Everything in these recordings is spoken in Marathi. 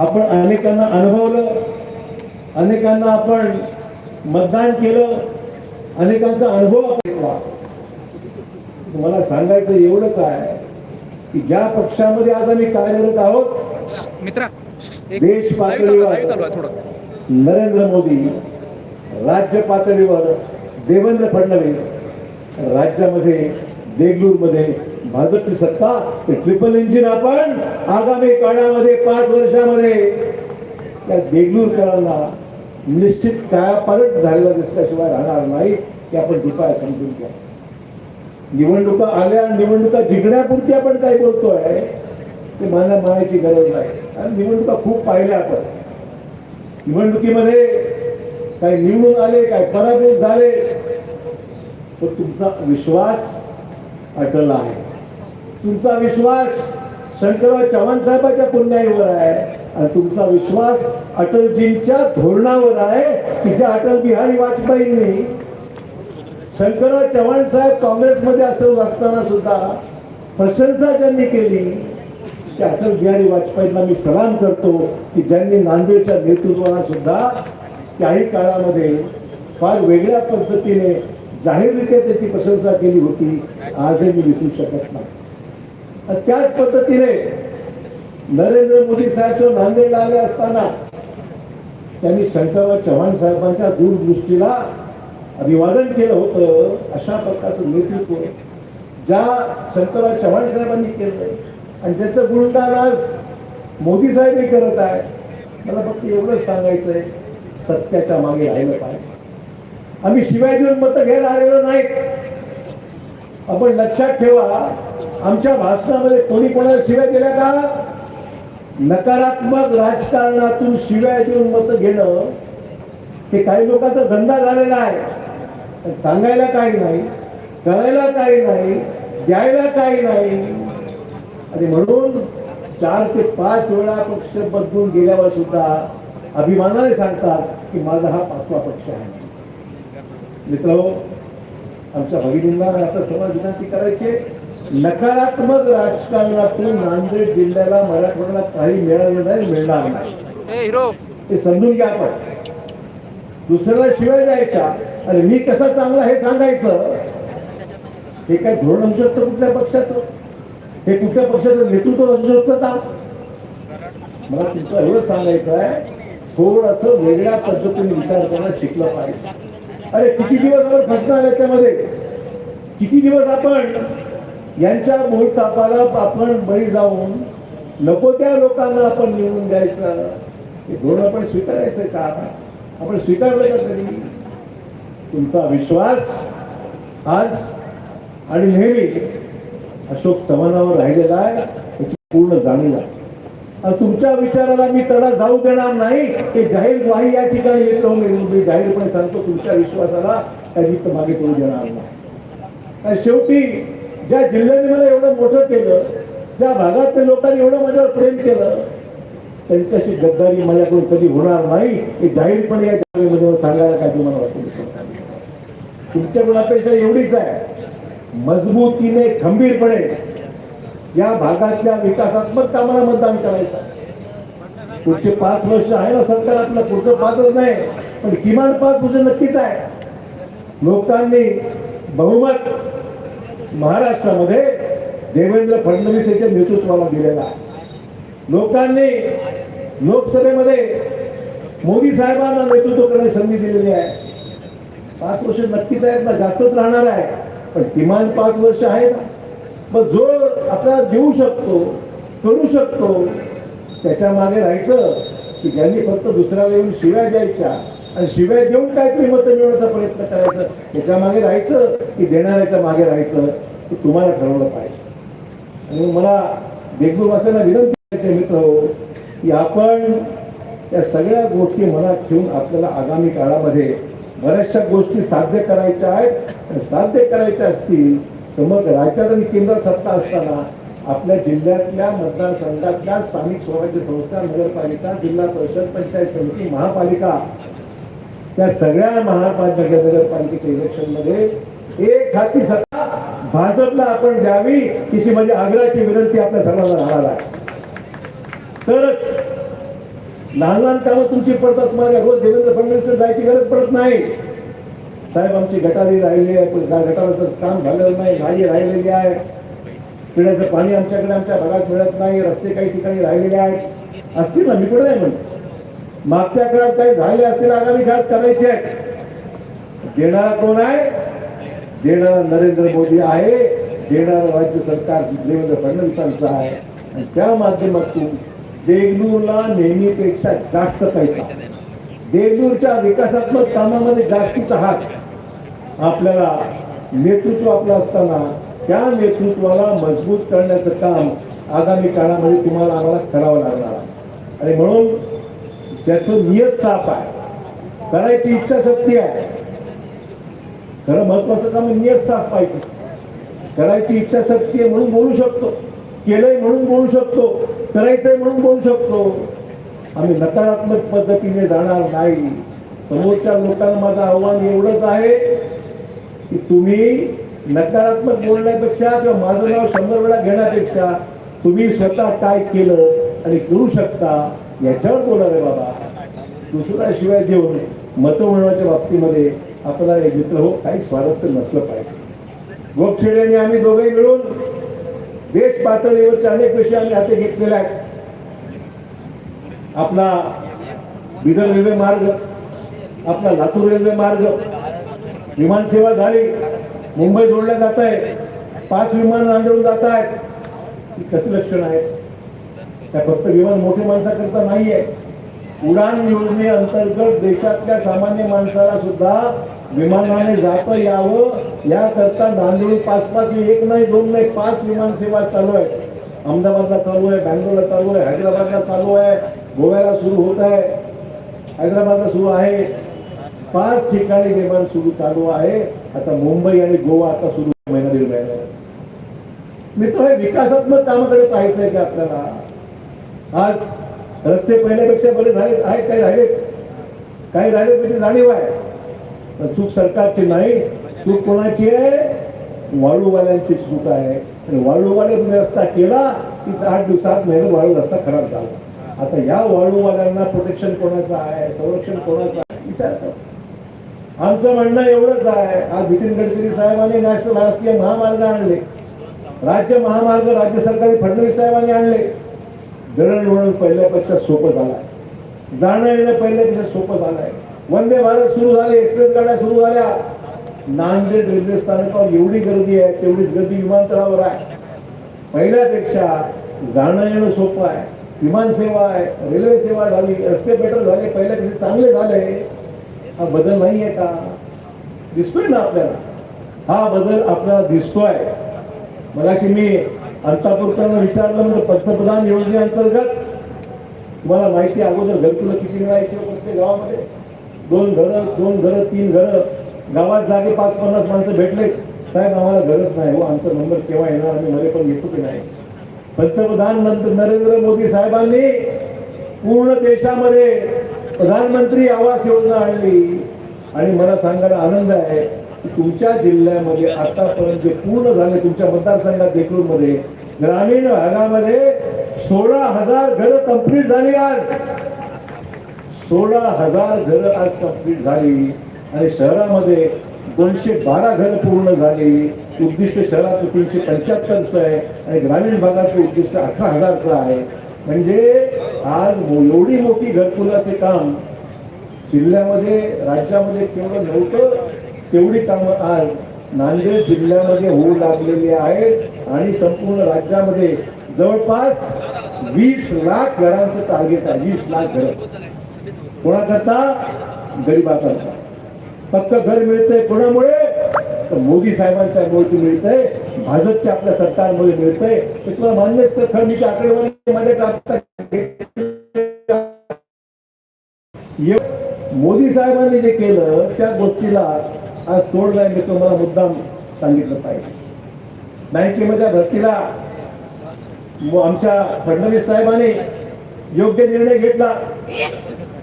आपण अनेकांना अनुभवलं अनेकांना आपण मतदान केलं अनेकांचा अनुभव घेतला. तुम्हाला सांगायचं एवढंच आहे की ज्या पक्षामध्ये आज आम्ही कार्यरत आहोत मित्रा देश पातळीवर नरेंद्र मोदी राज्य पातळीवर देवेंद्र फडणवीस राज्यामध्ये देगलूरमध्ये भाजपची सत्ता ते ट्रिपल इंजिन आपण आगामी काळामध्ये पाच वर्षामध्ये त्या देगलूरकरांना निश्चित कायापालट झालेला दिसल्याशिवाय राहणार नाही की आपण कृपया समजून घ्या. निवडणुका आल्या निवडणुका जिंकण्यापुरती आपण काय बोलतोय ते मला मानायची गरज नाही. आणि निवडणुका खूप पाहिल्या आपण. निवडणुकीमध्ये काय निवडून आले काय पराभूत झाले तर तुमचा विश्वास अटल आहे. तुमचा विश्वास शंकरराव चव्हाण साहेबाच्या पुण्याईवर आहे. आणि तुमचा विश्वास अटलजींच्या धोरणावर आहे की ज्या अटल बिहारी वाजपेयींनी शंकरराव चव्हाण साहेब काँग्रेसमध्ये असं असताना सुद्धा प्रशंसा ज्यांनी केली त्या अटल बिहारी वाजपेयींना मी सलाम करतो की ज्यांनी नांदेडच्या नेतृत्वाला सुद्धा त्याही काळामध्ये फार वेगळ्या पद्धतीने जाहीररित्या त्याची प्रशंसा केली होती. आजही मी विसरू शकत नाही. त्याच पद्धतीने नरेंद्र मोदी साहेब नांदेडला आले असताना त्यांनी शंकरराव चव्हाण साहेबांच्या दूरदृष्टीला अभिवादन केलं होतं अशा प्रकारचं नेतृत्व ज्या शंकरराव चव्हाण साहेबांनी केलं. आणि त्याचं गुणगान आज मोदी साहेबही करत आहे. मला फक्त एवढंच सांगायचं आहे सत्याच्या मागे राहिलं पाहिजे. आम्ही शिवाय देऊन मतं घ्यायला आलेलो नाही आपण लक्षात ठेवा आमच्या भाषणामध्ये कोणी कोणाला शिवाय दिल्या का? नकारात्मक राजकारणातून शिवाय देऊन मतं घेणं हे काही लोकांचा धंदा झालेला आहे. सांगायला काही नाही करायला काही नाही द्यायला काही नाही. आणि म्हणून चार ते पाच वेळा पक्ष बदलून गेल्यावर सुद्धा अभिमानाने सांगतात की माझा हा पाचवा पक्ष आहे. मित्र आमच्या भगिनींना आता सर्व विनंती करायची नकारात्मक राजकारणातून नांदेड जिल्ह्याला मराठवाड्याला काही मिळालं नाही मिळणार नाही. ते समजून घ्या आपण. दुसऱ्याला शिवाय द्यायच्या आणि मी कसा चांगला हे सांगायचं? हे काय धोरण असू शकतं कुठल्या पक्षाचं? हे कुठल्या पक्षाचं नेतृत्व असू शकतं का? मला तुमचं एवढं सांगायचं आहे थोडस वेगळ्या पद्धतीने विचार करणं शिकलं पाहिजे. अरे किती दिवस आपण फसणार याच्यामध्ये? किती दिवस आपण यांच्या बोलतापाला आपण बळी जाऊन नको त्या लोकांना आपण निवडून द्यायचं. हे धोरण आपण स्वीकारायचं का? आपण स्वीकारलं का कधी? तुमचा विश्वास आज आणि नेहमी अशोक चव्हाणावर राहिलेला आहे याची पूर्ण जाणीव आहे. तुमच्या विचाराला मी तडा जाऊ देणार नाही. हे जाहीर ग्वाही या ठिकाणी येत राहून मी जाहीरपणे सांगतो तुमच्या विश्वासाला काही वित्त मागे करू देणार नाही. शेवटी ज्या जिल्ह्याने मला एवढं मोठं केलं ज्या भागात त्या लोकांनी एवढं माझ्यावर प्रेम केलं त्यांच्याशी गद्दारी माझ्याकडून कधी होणार नाही हे जाहीरपणे या जागेमध्ये सांगायला काय तुम्हाला वाटतं? तुमच्याकडून अपेक्षा एवढीच आहे. मजबूतीने खंबीरपणे या भागातल्या विकासात्मक कामाला मतदान करायचं पुढचे पाच वर्ष आहे ना सरकार आपलं पुढचं पाचच नाही पण किमान पाच वर्ष नक्कीच आहे. लोकांनी बहुमत महाराष्ट्रामध्ये देवेंद्र फडणवीस यांच्या नेतृत्वाला दिलेला लोकांनी लोकसभेमध्ये मोदी साहेबांना नेतृत्व करण्याची संधी दिलेली आहे. पाच वर्ष नक्कीच आहेत ना जास्तच राहणार आहे पण किमान पाच वर्ष आहे ना. मग जो आपल्याला देऊ शकतो करू शकतो त्याच्यामागे राहायचं की ज्यांनी फक्त दुसऱ्याला येऊन शिव्या द्यायच्या आणि शिवाय देऊन काहीतरी मतं मिळवण्याचा प्रयत्न करायचा त्याच्यामागे राहायचं की देणाऱ्याच्या मागे राहायचं हे तुम्हाला ठरवलं पाहिजे. आणि मला देगलूरवासियांना विनंती करायची मित्र हो की आपण या सगळ्या गोष्टी मनात ठेवून आपल्याला आगामी काळामध्ये बऱ्याचशा गोष्टी साध्य करायच्या आहेत. साध्य करायच्या असतील तर मग राज्यात आणि केंद्र सत्ता असताना आपल्या जिल्ह्यातल्या मतदारसंघातल्या स्थानिक स्वराज्य संस्था नगरपालिका जिल्हा परिषद पंचायत समिती महापालिका त्या सगळ्या महापालिका इलेक्शनमध्ये एक हाती सत्ता भाजपला आपण द्यावी अशी म्हणजे आग्रहाची विनंती आपल्या सर्वांना राहणार आहे. तरच लहान लहान कामं तुमची पडतात तुम्हाला रोज देवेंद्र फडणवीसकडे जायची गरज पडत नाही. साहेब आमची गटारी राहिली आहे पण गटाराचं काम झालेलं नाही नाली राहिलेली आहे. पिण्याचं पाणी आमच्याकडे आमच्या भागात मिळत नाही रस्ते काही ठिकाणी राहिलेले आहेत. असतील ना मी कुठे आहे म्हणतो मागच्या काळात काही झाले असतील आगामी काळात करायचे आहेत. देणारा कोण आहे? देणारा नरेंद्र मोदी आहे. देणारं राज्य सरकार देवेंद्र फडणवीसांचं आहे. आणि त्या माध्यमातून देगलूरला नेहमीपेक्षा जास्त पैसा. देगलूरच्या विकासात्मक कामामध्ये जास्तीचा हात. आपल्याला नेतृत्व आपलं असताना त्या नेतृत्वाला मजबूत करण्याचं काम आगामी काळामध्ये तुम्हाला आम्हाला करावं लागणार. आणि म्हणून ज्याचं नियत साफ आहे. करायची इच्छाशक्ती आहे. खरं महत्वाचं काम नियत साफ पाहिजे. करायची इच्छाशक्ती आहे म्हणून बोलू शकतो. केलंय म्हणून बोलू शकतो. करायचंय म्हणून बोलू शकतो. आम्ही नकारात्मक पद्धतीने जाणार नाही. समोरच्या लोकांना माझं आव्हान एवढंच आहे की तुम्ही नकारात्मक बोलण्यापेक्षा किंवा माझं नाव शंभर वेळा घेण्यापेक्षा तुम्ही स्वतः काय केलं आणि करू शकता याच्यावर बोलावे बाबा. दुसरा शिवाय देऊन मतं मिळवण्याच्या बाबतीमध्ये आपला एक मित्र हो काही स्वारस्य नसलं पाहिजे. गोपछेडे आणि आम्ही दोघेही मिळून देश पातळीवरचे अनेक विषय आम्ही हाती घेतलेले आहेत आपला बिदर रेल्वे मार्ग आपला लातूर रेल्वे मार्ग विमानसेवा झाली. मुंबई जोडल्या जात आहे. पाच विमान नांदेडून जात आहेत. ही कसं लक्षण आहे त्या फक्त विमान मोठे माणसाकरता नाही आहे उडान योजनेअंतर्गत देशातल्या सामान्य माणसाला सुद्धा विमानाने जाता यावं. याकरता नांदेड पाच पाच एक नाही दोन नाही पाच विमान सेवा चालू आहे. अहमदाबादला चालू आहे बँगलोरला चालू आहे हैदराबादला चालू आहे गोव्याला सुरू होत आहे. हैदराबादला सुरू आहे. पाच ठिकाणी विमान सुरू चालू आहे. आता मुंबई आणि गोवा आता सुरू महिना दीड महिना. मित्र हे विकासात्मक कामाकडे पाहायचं आहे की आपल्याला? आज रस्ते पहिल्यापेक्षा बरे झाले आहेत काही राहिले. काही राहिले त्याची जाणीव आहे. पण चूक सरकारची नाही चूक कोणाची आहे? वाळूवाल्यांची चूक आहे. आणि वाळूवाले तुम्ही रस्ता केला की आठ दिवसात महिने वाळू रस्ता खराब झाला. आता या वाळूवाल्यांना प्रोटेक्शन कोणाचं आहे? संरक्षण कोणाचं आहे? विचार आमचं म्हणणं एवढंच आहे. आज नितीन गडकरी साहेबांनी नॅशनल राष्ट्रीय महामार्ग आणले. राज्य महामार्ग राज्य सरकारी फडणवीस साहेबांनी आणले. दळणवळण पहिल्यापेक्षा सोपं झालंय जाणं येणं पहिल्यापेक्षा सोपं झालं आहे. वंदे भारत सुरू झाले एक्सप्रेस गाड्या सुरू झाल्या. नांदेड रेल्वे स्थानकावर एवढी गर्दी आहे तेवढीच गर्दी विमानतळावर आहे. पहिल्यापेक्षा जाणं येणं सोपं आहे. विमान सेवा आहे रेल्वे सेवा झाली रस्ते बेटर झाले पहिल्यापेक्षा चांगले झाले. हा बदल नाही आहे का? दिसतोय ना आपल्याला? हा बदल आपल्याला दिसतोय. मगाशी मी अंतापूरकरांना विचारलं म्हणजे पंतप्रधान योजनेअंतर्गत तुम्हाला माहिती आहे, अगोदर घरकुलं किती मिळायचे? प्रत्येक गावामध्ये? दोन घरं दोन घरं तीन घरं. गावात जागे पाच पन्नास माणसं भेटलेच साहेब आम्हाला गरज नाही हो आमचा नंबर केव्हा येणार आम्ही मध्ये पण घेतो की नाही? पंतप्रधान नंतर नरेंद्र मोदी साहेबांनी पूर्ण देशामध्ये प्रधानमंत्री आवास योजना आणली. आणि मला सांगायला आनंद आहे तुमच्या जिल्ह्यामध्ये आतापर्यंत जे पूर्ण झाले तुमच्या मतदारसंघात मध्ये ग्रामीण भागामध्ये सोळा हजार घरं कंप्लीट झाली आज. सोळा हजार घरं आज कंप्लीट झाली आणि शहरामध्ये दोनशे बारा घरं पूर्ण झाली. उद्दिष्ट शहरात तीनशे पंच्याहत्तरचं आहे आणि ग्रामीण भागातलं उद्दिष्ट अठरा हजारचं आहे. म्हणजे आज एवढी मोठी घरकुलाचे काम जिल्ह्यामध्ये राज्यामध्ये केवढं नव्हतं तेवढी कामं आज नांदेड जिल्ह्यामध्ये होऊ लागलेली आहेत आणि संपूर्ण राज्यामध्ये जवळपास वीस लाख घरांचं टार्गेट आहे वीस लाख घर. कोणाकरता? गरिबाकरता. फक्त घर मिळतंय कोणामुळे? तर मोदी साहेबांच्या मुळे मिळतंय. भाजपच्या आपल्या सरकारमुळे मिळतंय. ते तुला मान्यच तर खरं मी आकडेवारी माझ्या मोदी साहेबांनी जे केलं त्या गोष्टीला आज तोडलाय मी तुम्हाला मुद्दाम सांगितलं पाहिजे. बँकेमध्ये भरतीला आमच्या फडणवीस साहेबांनी योग्य निर्णय घेतला.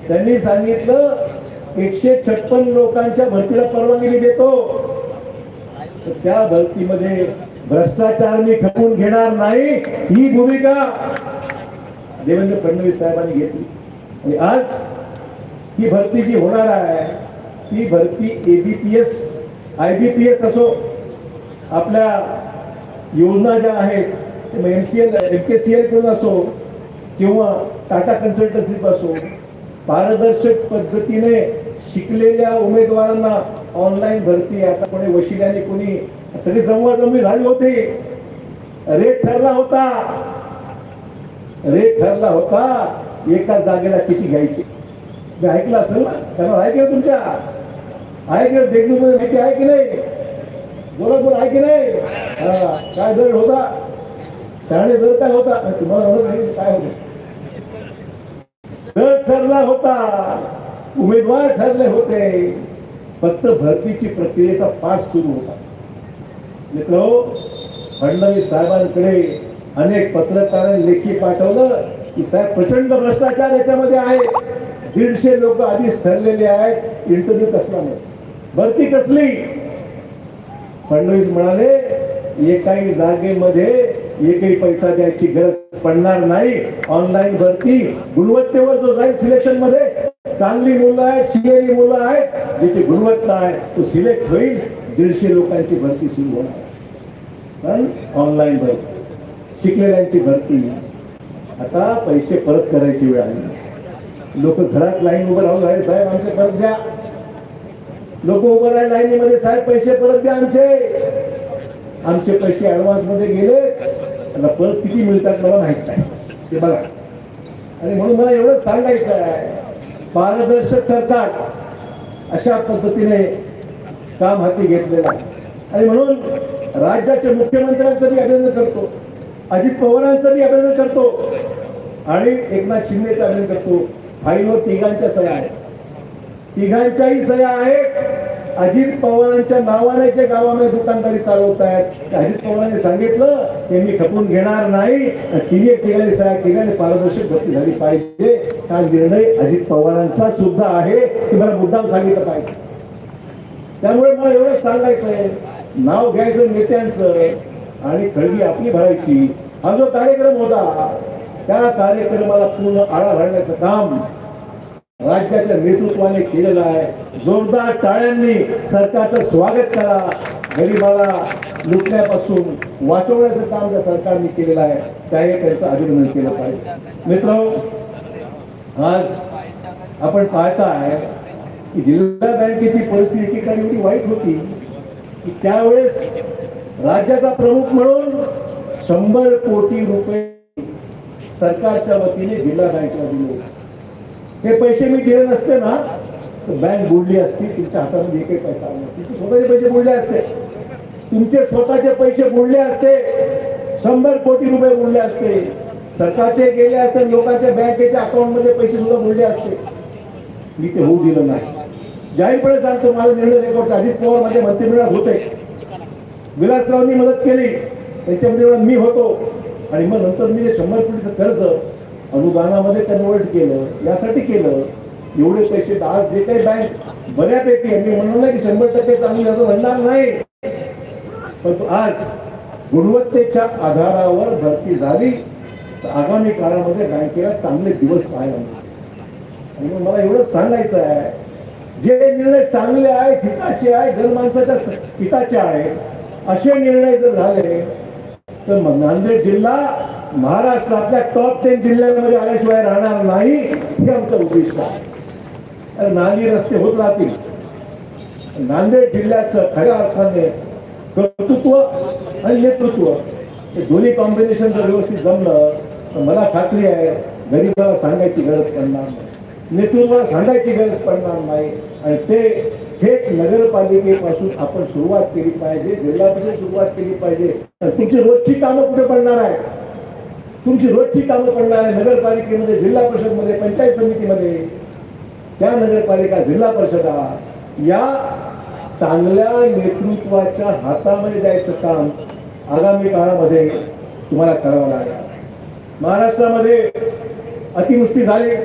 त्यांनी सांगितलं एकशे छप्पन लोकांच्या भरतीला परवानगी मी देतो. तर त्या भरतीमध्ये भ्रष्टाचार मी खपून घेणार नाही. ही भूमिका देवेंद्र फडणवीस साहेबांनी घेतली. आणि आज ही भरती जी होणार आहे ती भरती ABPS I B P S असो आपल्या योजना ज्या आहेत M C L M K C एलकडून असो किंवा टाटा कन्सल्टन्सी असो पारदर्शक पद्धतीने शिकलेल्या उमेदवारांना ऑनलाईन भरती आता कोणी वशिल्याने कोणी सगळी जमवाजमवी झाली होती. रेट ठरला होता. रेट ठरला होता. एका जागेला किती घ्यायची? मी ऐकलं असेल ना? त्यांना आहे तुमच्या? आहे की नाही मध्ये माहिती? आहे की नाही? बोला बोला आहे की नाही? हा, काय दर होता? शाळे दर काय होता? तुम्हाला म्हणत नाही काय होतं? दर ठरला होता उमेदवार ठरले होते फक्त भरतीची प्रक्रियेचा फास्ट सुरू होता. मित्र फडणवीस साहेबांकडे अनेक पत्रकारांनी लेखी पाठवलं की साहेब प्रचंड भ्रष्टाचार याच्यामध्ये आहे. दीडशे लोक आधीच ठरलेले आहेत इंटरव्ह्यू कसला नाही. भरती कसली? फडणवीस म्हणाले एकाही जागेमध्ये एकही पैसा द्यायची गरज पडणार नाही. ऑनलाईन भरती गुणवत्तेवर जो जाईल सिलेक्शनमध्ये चांगली मुलं आहेत शिकलेली मुलं आहेत ज्याची गुणवत्ता आहे तो सिलेक्ट होईल दीडशे लोकांची भरती सुरू होणार. पण ऑनलाईन भरती शिकलेल्यांची भरती. आता पैसे परत करायची वेळ आली. लोक घरात लाईन उभं राहून राहिले साहेब आमचे परत द्या. लोक उभं राहिले लाईनीमध्ये साहेब पैसे परत द्या आमचे. आमचे पैसे ऍडव्हान्समध्ये गेले. आता परत किती मिळतात मला माहीत नाही. ते बघा. आणि म्हणून मला एवढंच सांगायचं आहे पारदर्शक सरकार अशा पद्धतीने काम हाती घेतलेलं आहे. आणि म्हणून राज्याच्या मुख्यमंत्र्यांचं मी अभिनंदन करतो अजित पवारांचं मी अभिनंदन करतो आणि एकनाथ शिंदेचं अभिनंदन करतो. फाईलवर तिघांच्या सह्या आहेत. तिघांच्याही सह्या आहेत. अजित पवारांच्या नावाने जे गावामध्ये दुकानदारी चालवत आहेत अजित पवारांनी सांगितलं ते मी खपून घेणार नाही. तिने तिघांनी सह्या तिघांनी पारदर्शक भरती झाली पाहिजे. हा निर्णय अजित पवारांचा सुद्धा आहे. की मला मुद्दाम सांगितलं पाहिजे. त्यामुळे मला एवढंच सांगायचं आहे नाव घ्यायचं नेत्यांचं आणि खळगी आपली भरायची. हा जो कार्यक्रम होता त्या कार्यक्रमाला पूर्ण आळा घालण्याचं काम राज्याच्या नेतृत्वाने केलेलं आहे. जोरदार टाळ्यांनी सरकारचं स्वागत करा. गरिबाला लुटण्यापासून वाचवण्याचं काम ज्या सरकारने केलेलं आहे त्याही त्यांचं अभिनंदन केलं पाहिजे. मित्र आज आपण पाहताय की जिल्हा बँकेची परिस्थिती काही एवढी वाईट होती की त्यावेळेस राज्याचा प्रमुख म्हणून शंभर कोटी रुपये सरकारच्या वतीने जिल्हा बँकला दिले. हे पैसे मी दिले नसते ना तर बँक बुडली असती तुमच्या हातामध्ये एकही पैसा आला तुमचे स्वतःचे पैसे बुडले असते. तुमचे स्वतःचे पैसे बुडले असते. शंभर कोटी रुपये बुडले असते. सरकारचे गेले असते लोकांच्या बँकेच्या अकाउंटमध्ये पैसे सुद्धा बुडले असते. मी ते होऊ दिलं नाही. जाहीरपणे सांगतो माझा निर्णय रेकॉर्ड अजित पवार माझ्या मंत्रिमंडळात होते विलासरावांनी मदत केली. त्याच्यामध्ये मी होतो. आणि मग नंतर मी शंभर कोटीचं कर्ज अनुदानामध्ये कन्वर्ट केलं यासाठी केलं. एवढे पैसे आज जे काही बँक बऱ्यापैकी मी म्हणणार नाही की शंभर टक्के चांगली असं म्हणणार नाही. परंतु आज गुणवत्तेच्या आधारावर भरती झाली. तर आगामी काळामध्ये बँकेला चांगले दिवस पाहायला आणि मला एवढं सांगायचं आहे जे निर्णय चांगले आहेत हिताचे आहेत जनमानसाच्या स- हिताचे आहेत असे निर्णय जर झाले तर मग नांदेड जिल्हा महाराष्ट्रातल्या टॉप टेन जिल्ह्यांमध्ये आल्याशिवाय राहणार नाही हे आमचं उद्दिष्ट आहे. नाली रस्ते होत राहतील. नांदेड जिल्ह्याचं खऱ्या अर्थाने कर्तृत्व आणि नेतृत्व हे दोन्ही कॉम्बिनेशन जर व्यवस्थित जमलं तर मला खात्री आहे गरीबाला सांगायची गरज पडणार नाही. नेतृत्वाला सांगायची गरज पडणार नाही. आणि ते थेट नगरपालिकेपासून आपण सुरुवात केली पाहिजे जिल्ह्यापासून सुरुवात केली पाहिजे. तर तुमची रोजची कामं कुठे पडणार आहे तुमची रोजची कामं पडणार आहे नगरपालिकेमध्ये जिल्हा परिषदमध्ये पंचायत समितीमध्ये. त्या नगरपालिका जिल्हा परिषदा या चांगल्या नेतृत्वाच्या हातामध्ये द्यायचं काम आगामी काळामध्ये तुम्हाला करावं लागेल महाराष्ट्रामध्ये अतिवृष्टी झाली.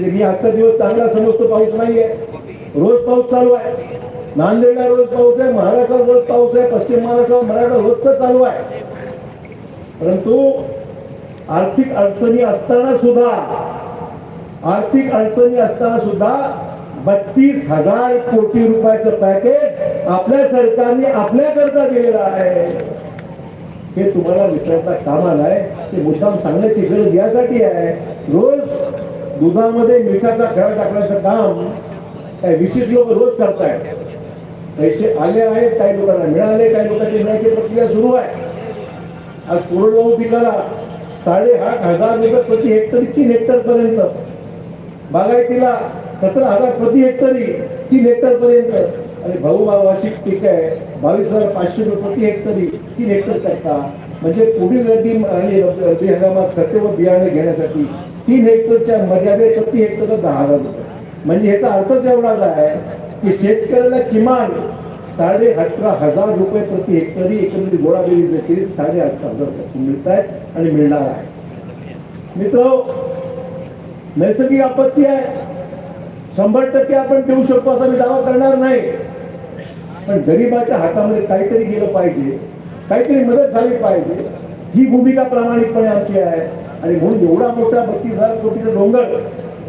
मी आजचा दिवस चांगला समजतो पाऊस नाहीये. रोज पाऊस चालू आहे. नांदेडला रोज पाऊस आहे महाराष्ट्रात रोज पाऊस आहे पश्चिम महाराष्ट्र मराठा रोजच चालू आहे. परंतु आर्थिक अडचणी असताना सुद्धा आर्थिक अडचणी असताना सुद्धा बत्तीस हजार कोटी रुपयाचं पॅकेज आपल्या सरकारने आपल्याकरता दिलेलं आहे. हे तुम्हाला विसरता कामा नाही ते मुद्दाम सांगण्याची गरज यासाठी आहे. रोज दुधामध्ये मिठाचा खडा टाकण्याचं काम काय विशेष लोक रोज करतायत? पैसे आले आहेत काही लोकांना मिळाले काही लोकांची मिळायची प्रक्रिया सुरू आहे. आज कोरडवाहू पिकाला साडेआठ हजार रुपये प्रति हेक्टरी तीन हेक्टर पर्यंत. बागायतीला सतरा हजार प्रति हेक्टरी तीन हेक्टर पर्यंत. आणि भाऊ वार्षिक पीक आहे बावीस हजार पाचशे रुपये प्रति हेक्टरी तीन हेक्टर करता. म्हणजे पुढील रब्बी आणि रब्बी हंगामात खते व बियाणे घेण्यासाठी तीन हेक्टरच्या मर्यादे प्रति हेक्टर दहा हजार रुपये. म्हणजे ह्याचा अर्थच एवढाच आहे की शेतकऱ्याला किमान साडे अठरा हजार रुपये प्रति हेक्टरी एकंदरीत गोळा बेरीज जर केली तर साडे अठरा हजार रुपये मिळत आहेत आणि मिळणार आहे. मित्र नैसर्गिक आपत्ती आहे. शंभर टक्के आपण देऊ शकतो असा मी दावा करणार नाही. पण गरीबाच्या हातामध्ये काहीतरी गेलं पाहिजे काहीतरी मदत झाली पाहिजे. ही भूमिका प्रामाणिकपणे आमची आहे. आणि म्हणून एवढा मोठा बत्तीस हजार कोटीचा डोंगर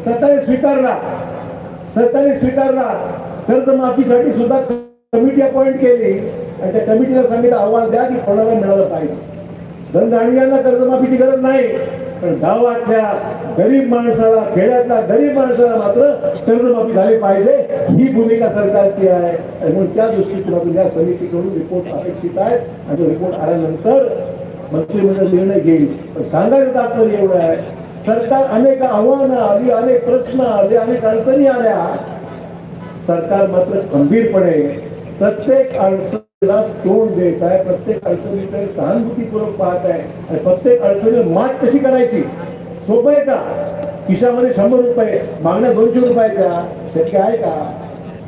सकाळी स्वीकारला. सरकारने स्वीकारला. कर्जमाफीसाठी सुद्धा कमिटी अपॉइंट केली. आणि त्या कमिटीला सांगितलं अहवाल द्या की कोणाला मिळालं पाहिजे. धनधान्यांना कर्जमाफीची गरज नाही. पण गावातल्या गरीब माणसाला खेड्यातल्या गरीब माणसाला मात्र कर्जमाफी झाली पाहिजे. ही भूमिका सरकारची आहे. आणि म्हणून त्या दृष्टिकोनातून या समितीकडून रिपोर्ट अपेक्षित आहेत आणि तो रिपोर्ट आल्यानंतर मंत्रिमंडळ निर्णय घेईल. पण सांगायचं तात्पर्य एवढं आहे सरकार अनेक आव्हानं आली अनेक प्रश्न आले अनेक अडचणी आल्या. सरकार मात्र खंबीरपणे प्रत्येक अडचणीला तोंड देत आहे प्रत्येक अडचणीकडे सहानुभूतीपूर्वक पाहत आहे आणि प्रत्येक अडचणीला मात कशी करायची? सोपं आहे का? खिशामध्ये शंभर रुपये मागण्या दोनशे रुपयाच्या. शक्य आहे का?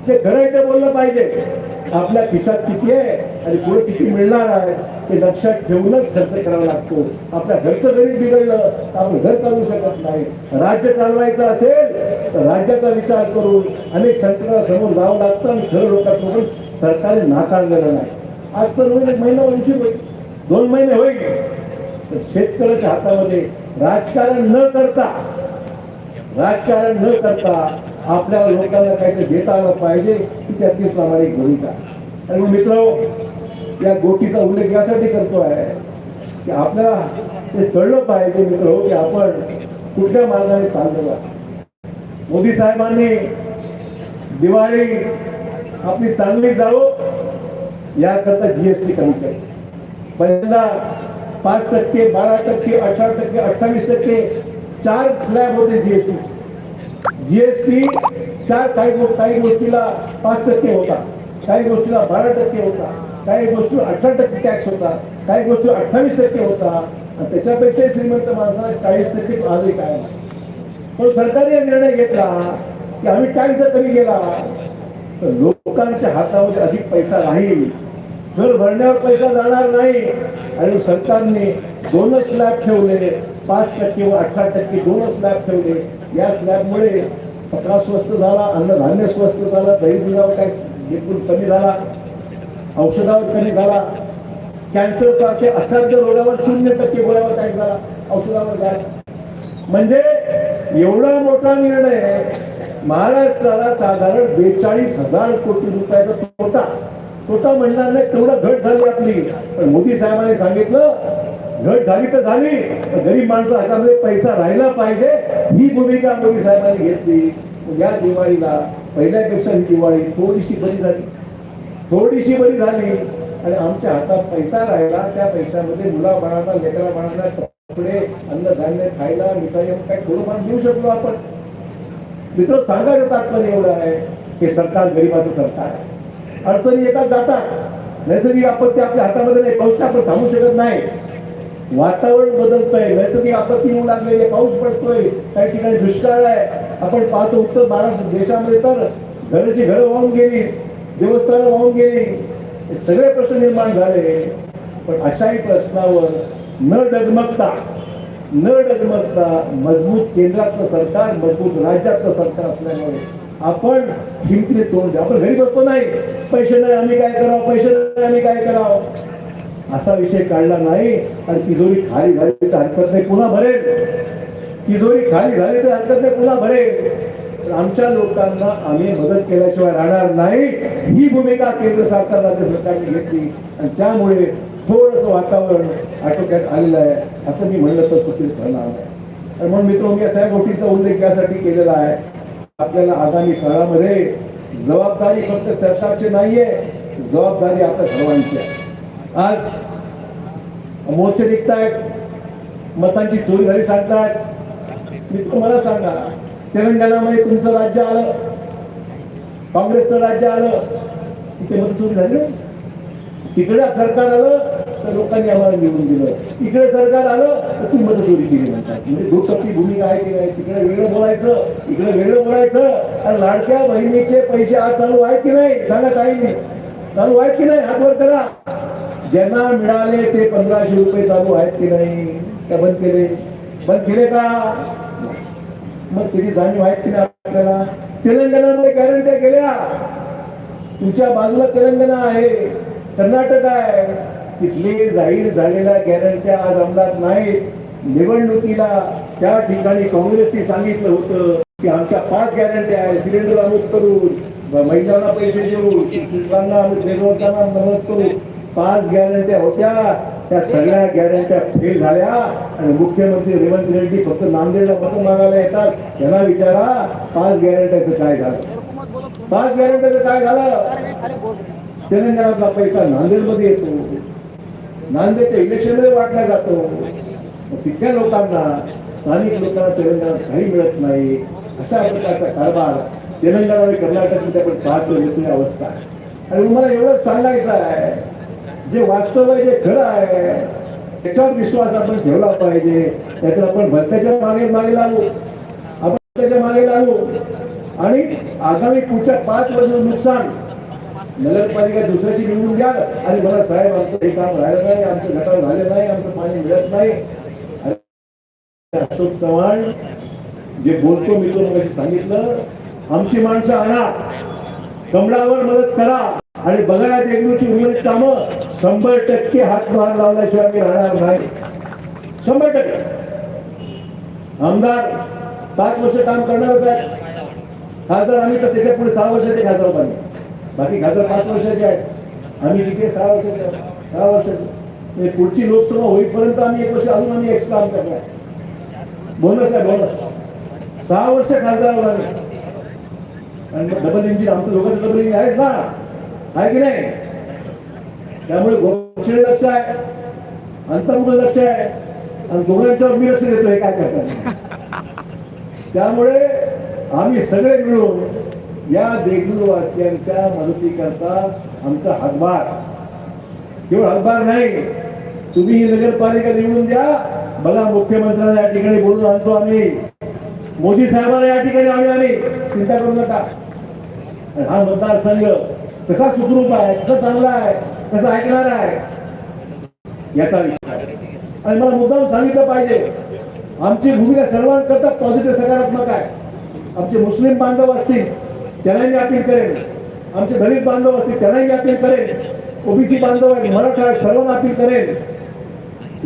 ते खरं ते बोललं पाहिजे. आपल्या खिशात किती आहे आणि पुढे किती मिळणार आहे? ते लक्षात ठेवूनच खर्च करावा लागतो. आपल्या घरचं गरीब बिघडलं तर आपण घर चालवू शकत नाही. राज्य चालवायचं असेल तर राज्याचा विचार करून अनेक संकटाला समोर जावं लागतं आणि खरं लोकांसमोर सरकारने नाकारलेलं नाही. आजचं महिने महिना उशीर होईल. दोन महिने होईल. तर शेतकऱ्याच्या हातामध्ये राजकारण न करता राजकारण न करता आपल्या लोकांना काहीतरी देता आलं पाहिजे ही त्यातली प्रामाणिक भूमिका. आणि मित्र या गोष्टीचा उल्लेख यासाठी करतो आहे की आपल्याला ते कळलं पाहिजे मित्र हो की आपण कुठल्या मार्गाने चाललेलो मोदी साहेबांनी दिवाळी आपली चांगली जावो याकरता जीएसटी कमी केली. पहिल्यांदा पाच टक्के बारा टक्के अठरा टक्के अठ्ठावीस टक्के चार स्लॅब होते जीएसटी जीएसटी चार काही काही गोष्टीला पाच टक्के होता काही गोष्टीला बारा टक्के होता. काही गोष्टी अठरा टक्के टॅक्स होता काही गोष्टी अठ्ठावीस टक्के होता. त्याच्यापेक्षा श्रीमंत माणसाला चाळीस टक्के आजही काय पण सरकारने निर्णय घेतला की आम्ही टॅक्स जर कमी केला तर लोकांच्या हातामध्ये अधिक पैसा राहील. घर भरण्यावर पैसा जाणार नाही. आणि सरकारने दोनच स्लॅब ठेवले पाच टक्के व अठरा टक्के दोनच स्लॅब ठेवले. या स्लॅबमुळे कपडा स्वस्त झाला अन्नधान्य स्वस्त झालं दही दुधावर टॅक्स एकूण कमी झाला. औषधावर कमी झाला. कॅन्सर सारखे असाध्य रोगावर शून्य टक्के गोळ्यावर काय झाला. औषधावर झाला. म्हणजे एवढा मोठा निर्णय महाराष्ट्राला साधारण बेचाळीस हजार कोटी रुपयाचा तोटा. तोटा म्हणणार नाही तेवढा घट झाली आपली. पण मोदी साहेबांनी सांगितलं घट झाली तर झाली गरीब माणसं हातामध्ये पैसा राहिला पाहिजे ही भूमिका मोदी साहेबांनी घेतली. या दिवाळीला पहिल्यापेक्षा ही दिवाळी थोडीशी बरी झाली. थोडीशी बरी झाली. आणि आमच्या हातात पैसा राहिला त्या पैशामध्ये मुला बाळांना लेकरा बाळांना कपडे अन्नधान्य खायला मिठाई काही थोडंफार देऊ शकलो आपण. मित्र सांगायचं तात्पर्य एवढं आहे. की सरकार गरिबाचं सरकार आहे. अडचणी येतात जातात. नैसर्गिक आपत्ती आपल्या हातामध्ये नाही पाऊस आपण थांबू शकत नाही. वातावरण बदलतंय नैसर्गिक आपत्ती येऊ लागलेली पाऊस पडतोय. काही ठिकाणी दुष्काळ आहे. आपण पाहतो उत्तर महाराष्ट्र देशामध्ये तर घराची घरं वाहून गेली. देवस्थान वाहून गेली हे सगळे प्रश्न निर्माण झाले पण अशाही प्रश्नावर न डगमगता न डगमगता मजबूत केंद्रातलं सरकार मजबूत राज्यातलं सरकार असल्यामुळे आपण हिमतीने तोंड द्या आपण घरी बसतो नाही. पैसे नाही आम्ही काय करावं? पैसे नाही आम्ही काय करावं? असा विषय काढला नाही. आणि तिजोरी खाली झाली तर हरकत नाही पुन्हा भरेल. तिजोरी खाली झाली तर हरकत नाही पुन्हा भरेल. आमच्या लोकांना आम्ही मदत केल्याशिवाय राहणार नाही. ही भूमिका केंद्र सरकार राज्य सरकारने घेतली. आणि त्यामुळे थोडस वातावरण आटोक्यात आलेलं आहे. असं मी म्हणलं तर चुकीचं ठरणार नाही. तर म्हणून मित्र मी या सगळ्या गोष्टीचा उल्लेख यासाठी केलेला आहे. आपल्याला आगामी काळामध्ये जबाबदारी फक्त सरकारची नाहीये जबाबदारी आपल्या सर्वांची आहे. आज मोर्चे निघतायत मतांची चोरी झाली सांगतायत. मी तुम्हाला सांगा तेलंगणामध्ये तुमचं राज्य आलं. काँग्रेसचं राज्य आलं. तिथे मत झाली. तिकडे सरकार आलं तर लोकांनी आम्हाला निवडून दिलं. इकडे सरकार आलं तर ती मतचोरी केली म्हणतात. म्हणजे दुटप्पी भूमिका आहे की नाही? तिकडे वेगळं बोलायचं इकडे वेगळं बोलायचं. आणि लाडक्या बहिणीचे पैसे आज चालू आहेत की नाही? सांगा काही नाही चालू आहेत की नाही? हातवर करा. ज्यांना मिळाले ते पंधराशे रुपये चालू आहेत की नाही? त्या बंद केले. बंद केले का? मग त्याची जाणीव आहेत की नाही आपल्याला? तेलंगणामध्ये गॅरंट्या गेल्या तुमच्या बाजूला तेलंगणा आहे कर्नाटक आहे. तिथले जाहीर झालेल्या गॅरंट्या आज अंमलात नाहीत निवडणुकीला त्या ठिकाणी काँग्रेसने सांगितलं होतं की आमच्या पाच गॅरंट्या आहे सिलेंडर अमुक करून महिलांना पैसे देऊ शिक्षकांना बेरोजगारांना मदत करू पाच गॅरंट्या होत्या. त्या सगळ्या गॅरंट्या फेल झाल्या आणि मुख्यमंत्री रेवंत रेड्डी फक्त नांदेडला मत मागायला येतात. त्यांना विचारा पाच गॅरंट्याचं काय झालं? पाच गॅरंट्याचं काय झालं? तेलंगणातला पैसा नांदेडमध्ये येतो. नांदेडच्या इलेक्शन वाटला जातो. मग तिथल्या लोकांना स्थानिक लोकांना तेलंगणात काही मिळत नाही. अशा प्रकारचा कारभार तेलंगणा आणि कर्नाटकमध्ये आपण पाहतो अवस्था. आहे. आणि मला एवढंच सांगायचं आहे जे वास्तव आहे जे खरं आहे त्याच्यावर विश्वास आपण ठेवला पाहिजे. त्याच्यात आपण भलत्याच्या मागे मागे लागू. आपण त्याच्यामागे लागू. आणि आगामी पुढच्या पाच वर्ष नुकसान नगरपालिका दुसऱ्याची निवडून द्या. आणि मला साहेब आमचं हे काम राहिलं नाही आमचं गटार झालं नाही आमचं पाणी मिळत नाही. अशोक चव्हाण जे बोलतो मी तो सांगितलं आमची माणसं आणा. कमळावर मदत करा. आणि बघा या देगलूरची उर्वरित कामं. शंभर टक्के हातभार लावल्याशिवाय मी राहणार नाही. शंभर टक्के. आमदार पाच वर्ष काम करणारच आहे खासदार आम्ही तर त्याच्या पुढे सहा वर्षाचे खासदार बांधले बाकी खासदार पाच वर्षाचे आहेत. आम्ही किती सहा वर्षाचे सहा वर्षाचे. म्हणजे पुढची लोकसभा होईपर्यंत आम्ही एक वर्ष अजून आम्ही एक्स्ट्रा आमच्याकडे बोनस आहे बोनस. सहा वर्ष खासदार आहोत आम्ही आणि डबल इंजिन आमचं लोकांचं डबल इंजिन आहेच ना. आहे की नाही? त्यामुळे गोपक्षणे लक्ष आहे. अंतर्मुख लक्ष आहे. आणि दोघांच्यावर मी लक्ष देतोय काय करतात? त्यामुळे आम्ही सगळे मिळून या देगलूरवासियांच्या मदतीकरता आमचा हातभार. केवळ हातभार नाही तुम्ही ही नगरपालिका निवडून द्या. बघा मुख्यमंत्र्यांना या ठिकाणी बोलून आणतो आम्ही. मोदी साहेबांना या ठिकाणी आम्ही आम्ही. चिंता करू नका. हा मतदारसंघ कसा सुखरूप आहे कसा चांगला आहे कसं ऐकणार आहे? याचा विचार. आणि मला मुद्दाम सांगितलं पाहिजे आमची भूमिका सर्वांकरता पॉझिटिव्ह सकारात्मक आहे. आमचे मुस्लिम बांधव असतील त्यांनाही मी अपील करेन. आमचे दलित बांधव असतील त्यांनाही मी अपील करेन. ओबीसी बांधव आहेत मराठा आहे सर्वांना अपील करेन.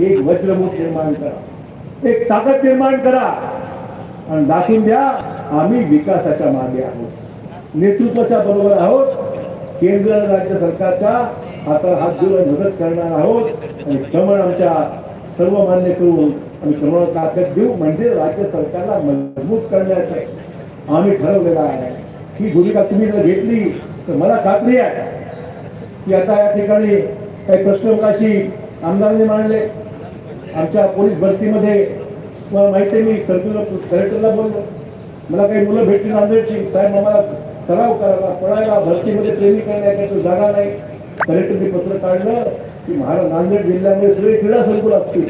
एक वज्रभूत निर्माण करा. एक ताकद निर्माण करा. आणि दाखवून द्या आम्ही विकासाच्या मागे आहोत. नेतृत्वाच्या बरोबर आहोत. केंद्र राज्य सरकारच्या हातात हात देऊन मदत करणार आहोत. आणि कमळ आमच्या सर्व मान्य करून आम्ही कमळ ताकद देऊ. म्हणजे राज्य सरकारला मजबूत करण्याचं आम्ही ठरवलेलं आहे. ही भूमिका तुम्ही जर घेतली तर मला खात्री आहे की आता या ठिकाणी काही प्रश्न मगाशी आमदारांनी मांडले. आमच्या पोलीस भरतीमध्ये तुम्हाला माहिती आहे मी सर्क्युलर कलेक्टरला बोललो. मला काही मुलं भेटली नांदेडची. साहेब आम्हाला सराव करायला पळायला भरतीमध्ये ट्रेनिंग करण्याकरता जागा नाही. कलेक्टरने पत्र काढलं की महाराज नांदेड जिल्ह्यामध्ये सगळे क्रीडा संकुल असतील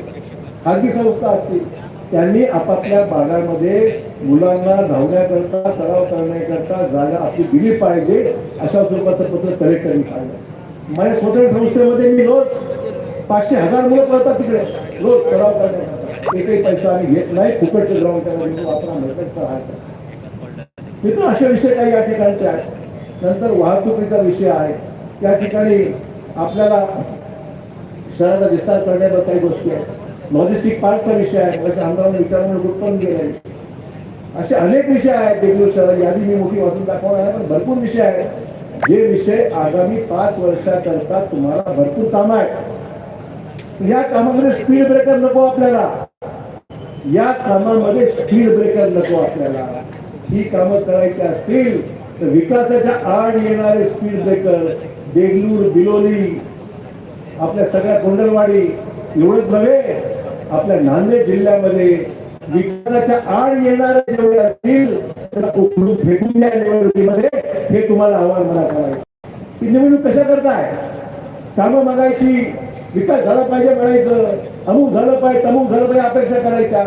खाजगी संस्था असतील त्यांनी आपापल्या भागामध्ये मुलांना धावण्याकरता सराव करण्याकरता जागा आपली दिली पाहिजे अशा स्वरूपाचं पत्र कलेक्टरने काढलं. माझ्या स्वतः संस्थेमध्ये मी रोज पाचशे हजार मुलं पळतात तिकडे रोज सराव करण्याकरता. एकही पैसा आम्ही घेत नाही फुकटचं ग्राउंड त्याला वापरा आपण मित्र असे विषय काही या ठिकाणचे आहेत. नंतर वाहतुकीचा विषय आहे. त्या ठिकाणी आपल्याला शहराचा विस्तार करण्यावर काही गोष्टी आहेत. लॉजिस्टिक पार्कचा विषय आहे. म्हणजे आमदारांना विचारण्याला कुठपर्यंत गेलाय असे अनेक विषय आहेत देगलूर शहरात. यादी मी मोठी वाचून दाखवणार आहे पण भरपूर विषय आहेत. जे विषय आगामी पाच वर्षाकरता तुम्हाला भरपूर काम आहेत. या कामामध्ये स्पीड ब्रेकर नको आपल्याला. या कामामध्ये स्पीड ब्रेकर नको आपल्याला. ही कामं करायची असतील तर विकासाच्या आड येणारे स्पीड ब्रेकर देगलूर बिलोली आपल्या सगळ्या कोंडलवाडी एवढंच नव्हे आपल्या नांदेड जिल्ह्यामध्ये विकासाच्या आड येणारे जेवढे असतील त्यांना उचलून फेकून द्या निवडणुकीमध्ये हे तुम्हाला आव्हान मला करायचं. ही निवडणूक कशा करताय? कामं मागायची विकास झाला पाहिजे म्हणायचं अमुक झालं पाहिजे तमुक झालं पाहिजे अपेक्षा करायच्या.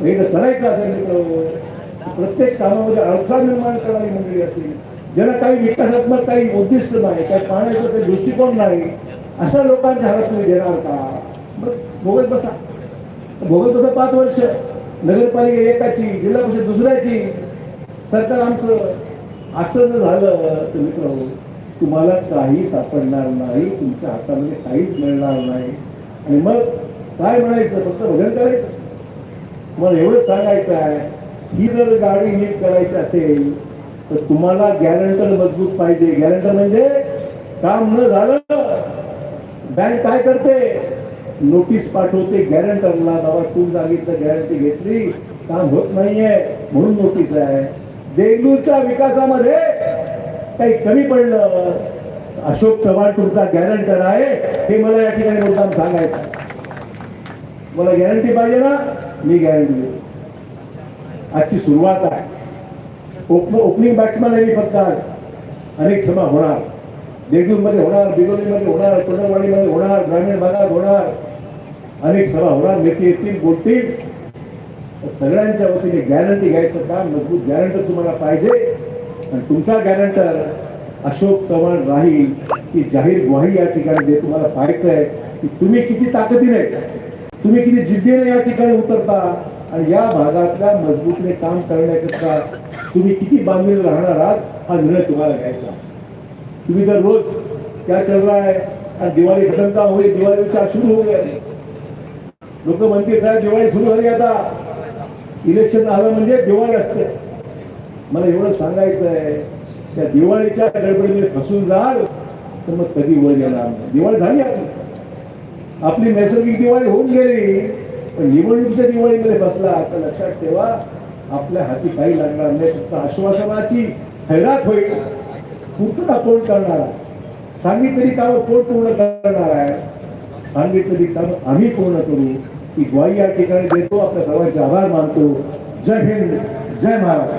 हे जर करायचं असेल मित्र प्रत्येक कामामध्ये अडथळा निर्माण करणारी मंडळी असेल. ज्याला काही विकासात्मक काही उद्दिष्ट नाही काही पाहण्याचं काही दृष्टिकोन नाही अशा लोकांच्या हातात तुम्ही देणार का? मग भोगत बसा. भोगत बसा पाच वर्ष. नगरपालिका एकाची जिल्हा परिषद दुसऱ्याची. सरकार आमचं असं जर झालं तर मित्र तुम्हाला काही सापडणार नाही तुमच्या हातामध्ये काहीच मिळणार नाही. आणि मग काय म्हणायचं? फक्त भजन करायचं. मला एवढंच सांगायचं आहे ही जर गाडी नीट करायची असेल तर तुम्हाला गॅरंटर मजबूत पाहिजे. गॅरंटर म्हणजे काम न झालं बँक काय करते? नोटीस पाठवते गॅरंटरला बाबा तू सांगितलं गॅरंटी घेतली काम होत नाहीये म्हणून नोटीस आहे. देगलूरच्या विकासामध्ये काही कमी पडलं. अशोक चव्हाण तुमचा गॅरंटर आहे. हे मला या ठिकाणी मुद्दाम सांगायचं मला गॅरंटी पाहिजे ना? मी गॅरंटी देतो. आजची सुरुवात आहे. ओपन ओपनिंग बॅट्समॅन आहे मी फक्त आज. अनेक सभा होणार. देगलूरमध्ये होणार बिगोलीमध्ये होणार कोंडवाडीमध्ये होणार ग्रामीण भागात होणार. अनेक सभा होणार. नेते येतील बोलतील. सगळ्यांच्या वतीने गॅरंटी घ्यायचं काम मजबूत गॅरंटर तुम्हाला पाहिजे. आणि तुमचा गॅरंटर अशोक चव्हाण राहील की जाहीर ग्वाही या ठिकाणी दे तुम्हाला पाहायचं आहे की तुम्ही किती ताकदीने तुम्ही किती जिद्दीने या ठिकाणी उतरता आणि या भागातल्या मजबूतीने काम करण्याकरता तुम्ही किती बांधील राहणार आहात हा निर्णय तुम्हाला घ्यायचा. तुम्ही तर रोज क्या चल रहा है आज दिवाळी खत्म का होई दिवाळी चार सुरू हो गया लोक म्हणते साहेब दिवाळी सुरू झाली आता. इलेक्शन आलं म्हणजे दिवाळी असते. मला एवढं सांगायचं आहे त्या दिवाळीच्या गडबडीमध्ये फसून जाल तर मग कधी वर येणार नाही. दिवाळी झाली आपली. आपली नैसर्गिक दिवाळी होऊन गेली. पण निवडणुकीच्या दिवाळीमध्ये बसला तर लक्षात ठेवा आपल्या हाती काही लागणार नाही फक्त आश्वासनाची खैरात होईल. पूर्तता कोण करणार आहे. सांगितलेली कामं कोण पूर्ण करणार आहे? सांगितलेली कामं आम्ही पूर्ण करू. ही ग्वाही या ठिकाणी देतो आपल्या सर्वांचे आभार मानतो. जय हिंद जय महाराष्ट्र.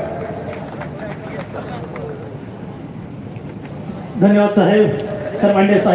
धन्यवाद साहेब. सर मांडे साहेब